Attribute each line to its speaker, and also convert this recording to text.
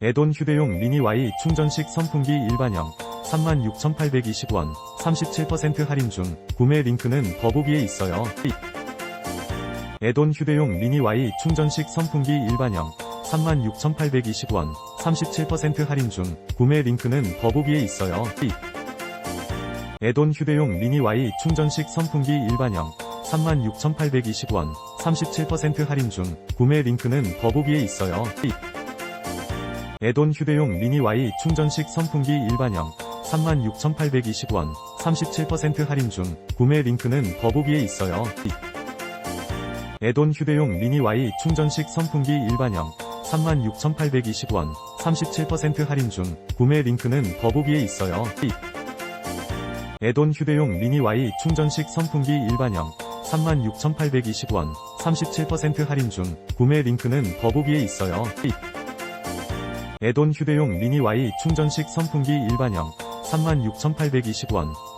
Speaker 1: 에돈 휴대용 미니 Y 충전식 선풍기 일반형 36,820원 37% 할인 중 구매 링크는 더보기에 있어요. 에돈 휴대용 미니 Y 충전식 선풍기 일반형 36,820원 37% 할인 중 구매 링크는 더보기에 있어요. 에돈 휴대용 미니 Y 충전식 선풍기 일반형 36,820원 37% 할인 중 구매 링크는 더보기에 있어요. 에돈 휴대용 미니 Y 충전식 선풍기 일반형 36,820원 37% 할인 중 구매 링크는 더보기에 있어요. 에돈 휴대용 미니 Y 충전식 선풍기 일반형 36,820원 37% 할인 중 구매 링크는 더보기에 있어요. 에돈 휴대용 미니 Y 충전식 선풍기 일반형 36,820원 37% 할인 중 구매 링크는 더보기에 있어요. 에돈 휴대용 미니 Y 충전식 선풍기 일반형 36,820원